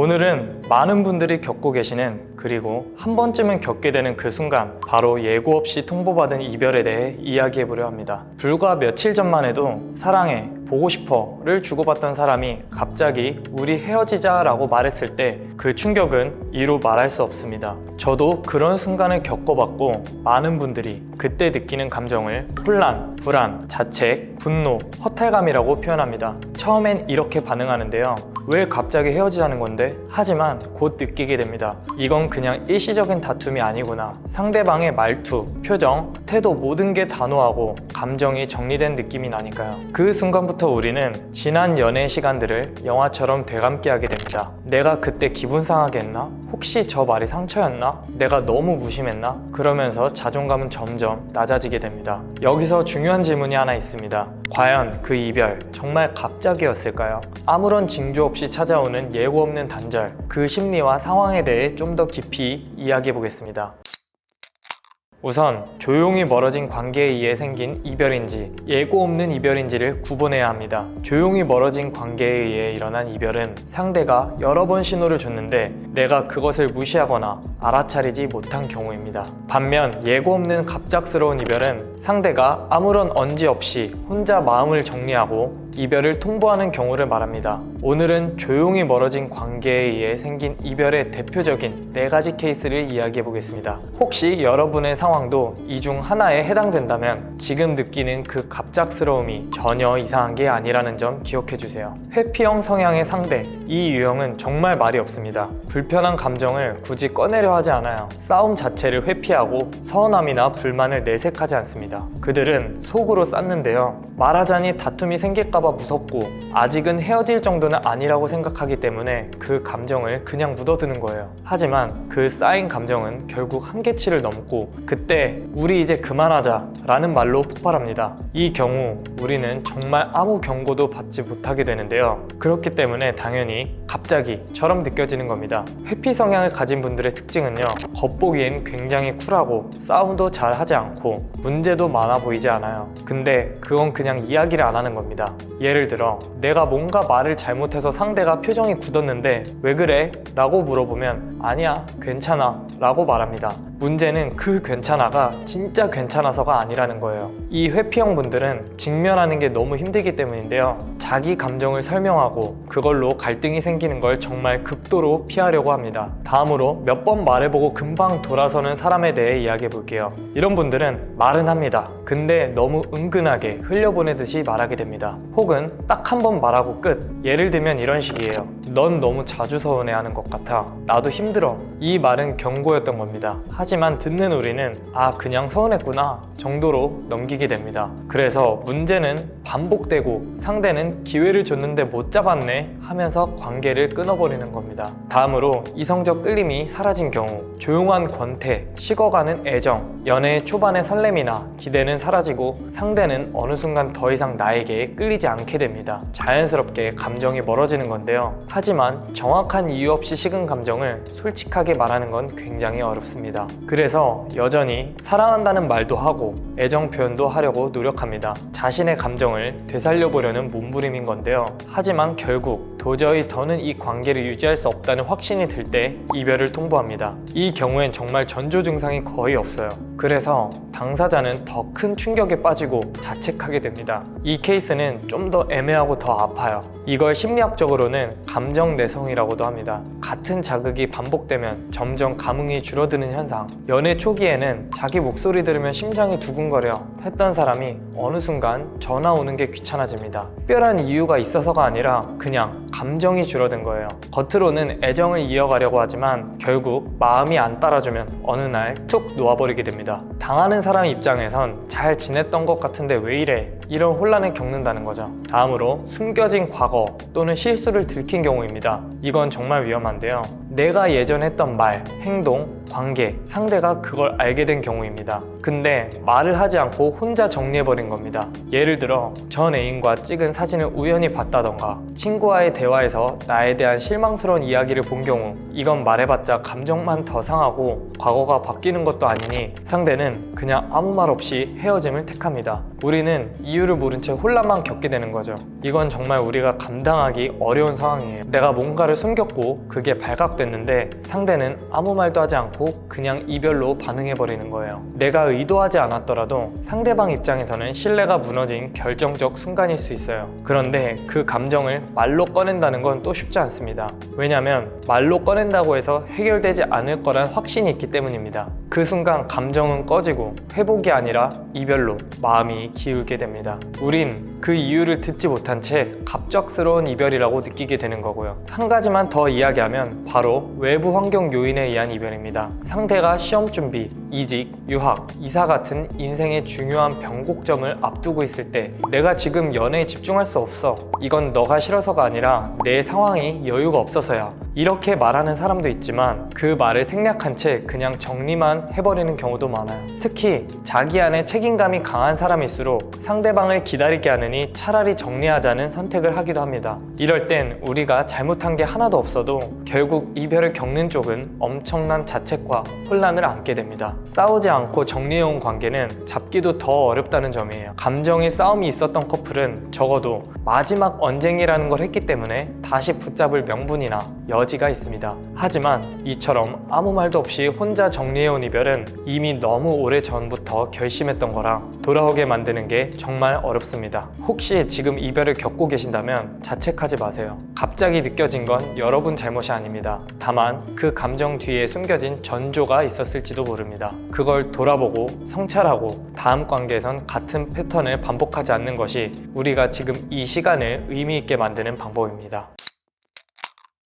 오늘은 많은 분들이 겪고 계시는 그리고 한 번쯤은 겪게 되는 그 순간 바로 예고 없이 통보받은 이별에 대해 이야기해 보려 합니다. 불과 며칠 전만 해도 사랑해 보고 싶어를 주고받던 사람이 갑자기 우리 헤어지자라고 말했을 때 그 충격은 이루 말할 수 없습니다. 저도 그런 순간을 겪어봤고 많은 분들이 그때 느끼는 감정을 혼란, 불안, 자책, 분노, 허탈감이라고 표현합니다. 처음엔 이렇게 반응하는데요. 왜 갑자기 헤어지자는 건데? 하지만 곧 느끼게 됩니다. 이건 그냥 일시적인 다툼이 아니구나. 상대방의 말투, 표정, 태도 모든 게 단호하고 감정이 정리된 느낌이 나니까요. 그 순간부터 우리는 지난 연애 시간들을 영화처럼 되감게 하게 됩니다. 내가 그때 기분 상하게 했나? 혹시 저 말이 상처였나? 내가 너무 무심했나? 그러면서 자존감은 점점 낮아지게 됩니다. 여기서 중요한 질문이 하나 있습니다. 과연 그 이별 정말 갑자기였을까요? 아무런 징조 없이 찾아오는 예고 없는 단절, 그 심리와 상황에 대해 좀 더 깊이 이야기해 보겠습니다. 우선 조용히 멀어진 관계에 의해 생긴 이별인지 예고 없는 이별인지를 구분해야 합니다. 조용히 멀어진 관계에 의해 일어난 이별은 상대가 여러 번 신호를 줬는데 내가 그것을 무시하거나 알아차리지 못한 경우입니다. 반면 예고 없는 갑작스러운 이별은 상대가 아무런 언지 없이 혼자 마음을 정리하고 이별을 통보하는 경우를 말합니다. 오늘은 조용히 멀어진 관계에 의해 생긴 이별의 대표적인 네 가지 케이스를 이야기해 보겠습니다. 혹시 여러분의 상황도 이 중 하나에 해당된다면 지금 느끼는 그 갑작스러움이 전혀 이상한 게 아니라는 점 기억해 주세요. 회피형 성향의 상대, 이 유형은 정말 말이 없습니다. 불편한 감정을 굳이 꺼내려 하지 않아요. 싸움 자체를 회피하고 서운함이나 불만을 내색하지 않습니다. 그들은 속으로 쌓는데요. 말하자니 다툼이 생길까봐 무섭고 아직은 헤어질 정도는 아니라고 생각하기 때문에 그 감정을 그냥 묻어두는 거예요. 하지만 그 쌓인 감정은 결국 한계치를 넘고 그때 우리 이제 그만하자 라는 말로 폭발합니다. 이 경우 우리는 정말 아무 경고도 받지 못하게 되는데요. 그렇기 때문에 당연히 갑자기처럼 느껴지는 겁니다. 회피 성향을 가진 분들의 특징은요. 겉보기엔 굉장히 쿨하고 싸움도 잘 하지 않고 문제도 많아 보이지 않아요. 근데 그건 그냥 이야기를 안 하는 겁니다. 예를 들어 내가 뭔가 말을 잘못해서 상대가 표정이 굳었는데 왜 그래? 라고 물어보면 아니야 괜찮아 라고 말합니다. 문제는 그 괜찮아가 진짜 괜찮아서가 아니라는 거예요. 이 회피형 분들은 직면하는 게 너무 힘들기 때문인데요. 자기 감정을 설명하고 그걸로 갈등이 생기는 걸 정말 극도로 피하려고 합니다. 다음으로 몇 번 말해보고 금방 돌아서는 사람에 대해 이야기해 볼게요. 이런 분들은 말은 합니다. 근데 너무 은근하게 흘려보내듯이 말하게 됩니다. 혹은 딱 한 번 말하고 끝. 예를 들면 이런 식이에요. 넌 너무 자주 서운해하는 것 같아. 나도 힘들어. 이 말은 경고였던 겁니다. 하지만 듣는 우리는 아 그냥 서운했구나 정도로 넘기게 됩니다. 그래서 문제는 반복되고 상대는 기회를 줬는데 못 잡았네 하면서 관계를 끊어버리는 겁니다. 다음으로 이성적 끌림이 사라진 경우 조용한 권태, 식어가는 애정, 연애의 초반의 설렘이나 기대는 사라지고 상대는 어느 순간 더 이상 나에게 끌리지 않게 됩니다. 자연스럽게 감정이 멀어지는 건데요. 하지만 정확한 이유 없이 식은 감정을 솔직하게 말하는 건 굉장히 어렵습니다. 그래서 여전히 사랑한다는 말도 하고 애정 표현도 하려고 노력합니다. 자신의 감정을 되살려 보려는 몸부림인 건데요. 하지만 결국 도저히 더는 이 관계를 유지할 수 없다는 확신이 들 때 이별을 통보합니다. 이 경우엔 정말 전조 증상이 거의 없어요. 그래서 당사자는 더 큰 충격에 빠지고 자책하게 됩니다. 이 케이스는 좀 더 애매하고 더 아파요. 이걸 심리학적으로는 감정 내성이라고도 합니다. 같은 자극이 반복되면 점점 감흥이 줄어드는 현상. 연애 초기에는 자기 목소리 들으면 심장이 두근거려 했던 사람이 어느 순간 전화 오는 게 귀찮아집니다. 특별한 이유가 있어서가 아니라 그냥 감정이 줄어든 거예요. 겉으로는 애정을 이어가려고 하지만 결국 마음이 안 따라주면 어느 날 툭 놓아버리게 됩니다. 당하는 사람 입장에선 잘 지냈던 것 같은데 왜 이래? 이런 혼란을 겪는다는 거죠. 다음으로 숨겨진 과거 또는 실수를 들킨 경우입니다. 이건 정말 위험한데요. 내가 예전 했던 말, 행동, 관계, 상대가 그걸 알게 된 경우입니다. 근데 말을 하지 않고 혼자 정리해버린 겁니다. 예를 들어 전 애인과 찍은 사진을 우연히 봤다던가 친구와의 대화에서 나에 대한 실망스러운 이야기를 본 경우 이건 말해봤자 감정만 더 상하고 과거가 바뀌는 것도 아니니 상대는 그냥 아무 말 없이 헤어짐을 택합니다. 우리는 이유를 모른 채 혼란만 겪게 되는 거죠. 이건 정말 우리가 감당하기 어려운 상황이에요. 내가 뭔가를 숨겼고 그게 발각됐는데 상대는 아무 말도 하지 않고 그냥 이별로 반응해버리는 거예요. 내가 의도하지 않았더라도 상대방 입장에서는 신뢰가 무너진 결정적 순간일 수 있어요. 그런데 그 감정을 말로 꺼낸다는 건 또 쉽지 않습니다. 왜냐하면 말로 꺼낸다고 해서 해결되지 않을 거란 확신이 있기 때문입니다. 그 순간 감정은 꺼지고 회복이 아니라 이별로 마음이 기울게 됩니다. 우린 그 이유를 듣지 못한 채 갑작스러운 이별이라고 느끼게 되는 거고요. 한 가지만 더 이야기하면 바로 외부 환경 요인에 의한 이별입니다. 상대가 시험 준비, 이직, 유학, 이사 같은 인생의 중요한 변곡점을 앞두고 있을 때 내가 지금 연애에 집중할 수 없어. 이건 너가 싫어서가 아니라 내 상황이 여유가 없어서야. 이렇게 말하는 사람도 있지만 그 말을 생략한 채 그냥 정리만 해버리는 경우도 많아요. 특히 자기 안에 책임감이 강한 사람일수록 상대방을 기다리게 하느니 차라리 정리하자는 선택을 하기도 합니다. 이럴 땐 우리가 잘못한 게 하나도 없어도 결국 이별을 겪는 쪽은 엄청난 자책과 혼란을 안게 됩니다. 싸우지 않고 정리해온 관계는 잡기도 더 어렵다는 점이에요. 감정의 싸움이 있었던 커플은 적어도 마지막 언쟁이라는 걸 했기 때문에 다시 붙잡을 명분이나 여지 가 있습니다. 하지만 이처럼 아무 말도 없이 혼자 정리해온 이별은 이미 너무 오래 전부터 결심했던 거랑 돌아오게 만드는 게 정말 어렵습니다. 혹시 지금 이별을 겪고 계신다면 자책하지 마세요. 갑자기 느껴진 건 여러분 잘못이 아닙니다. 다만 그 감정 뒤에 숨겨진 전조가 있었을지도 모릅니다. 그걸 돌아보고 성찰하고 다음 관계에선 같은 패턴을 반복하지 않는 것이 우리가 지금 이 시간을 의미 있게 만드는 방법입니다.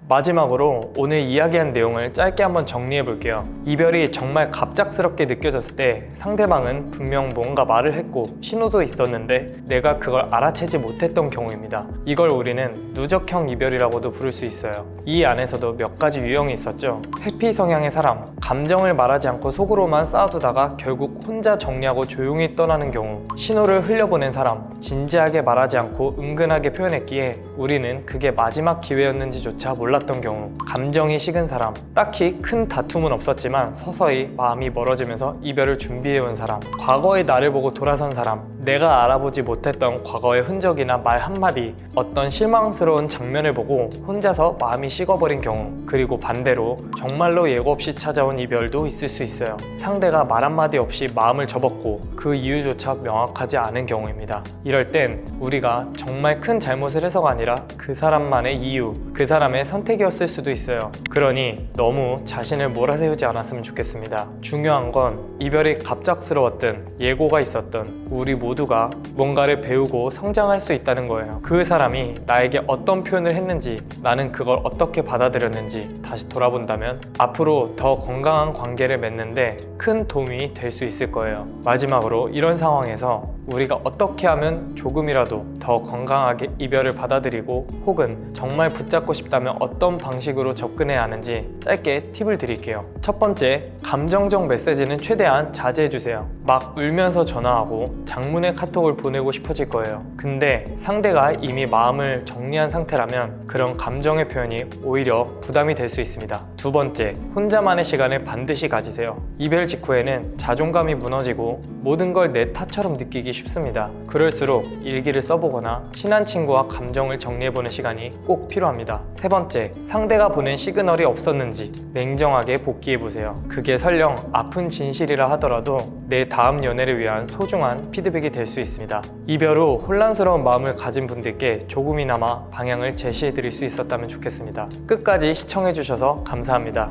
마지막으로 오늘 이야기한 내용을 짧게 한번 정리해 볼게요. 이별이 정말 갑작스럽게 느껴졌을 때 상대방은 분명 뭔가 말을 했고 신호도 있었는데 내가 그걸 알아채지 못했던 경우입니다. 이걸 우리는 누적형 이별이라고도 부를 수 있어요. 이 안에서도 몇 가지 유형이 있었죠. 회피 성향의 사람, 감정을 말하지 않고 속으로만 쌓아두다가 결국 혼자 정리하고 조용히 떠나는 경우, 신호를 흘려보낸 사람, 진지하게 말하지 않고 은근하게 표현했기에 우리는 그게 마지막 기회였는지조차 몰랐던 경우, 감정이 식은 사람, 딱히 큰 다툼은 없었지만 서서히 마음이 멀어지면서 이별을 준비해온 사람, 과거의 나를 보고 돌아선 사람, 내가 알아보지 못했던 과거의 흔적이나 말 한마디, 어떤 실망스러운 장면을 보고 혼자서 마음이 식어버린 경우, 그리고 반대로 정말로 예고 없이 찾아온 이별도 있을 수 있어요. 상대가 말 한마디 없이 마음을 접었고 그 이유조차 명확하지 않은 경우입니다. 이럴 땐 우리가 정말 큰 잘못을 해서가 아니라 그 사람만의 이유, 그 사람의 선택이었을 수도 있어요. 그러니 너무 자신을 몰아세우지 않았으면 좋겠습니다. 중요한 건 이별이 갑작스러웠든 예고가 있었든 우리 모두가 뭔가를 배우고 성장할 수 있다는 거예요. 그 사람이 나에게 어떤 표현을 했는지 나는 그걸 어떻게 받아들였는지 다시 돌아본다면 앞으로 더 건강 한 관계를 맺는데 큰 도움이 될 수 있을 거예요. 마지막으로 이런 상황에서 우리가 어떻게 하면 조금이라도 더 건강하게 이별을 받아들이고 혹은 정말 붙잡고 싶다면 어떤 방식으로 접근해야 하는지 짧게 팁을 드릴게요. 첫 번째, 감정적 메시지는 최대한 자제해 주세요. 막 울면서 전화하고 장문의 카톡을 보내고 싶어질 거예요. 근데 상대가 이미 마음을 정리한 상태라면 그런 감정의 표현이 오히려 부담이 될 수 있습니다. 두 번째, 혼자만의 시간을 반드시 가지세요. 이별 직후에는 자존감이 무너지고 모든 걸 내 탓처럼 느끼기 쉽습니다. 그럴수록 일기를 써보거나 친한 친구와 감정을 정리해보는 시간이 꼭 필요합니다. 세 번째, 상대가 보낸 시그널이 없었는지 냉정하게 복귀해보세요. 그게 설령 아픈 진실이라 하더라도 내 다음 연애를 위한 소중한 피드백이 될 수 있습니다. 이별 후 혼란스러운 마음을 가진 분들께 조금이나마 방향을 제시해드릴 수 있었다면 좋겠습니다. 끝까지 시청해주셔서 감사합니다.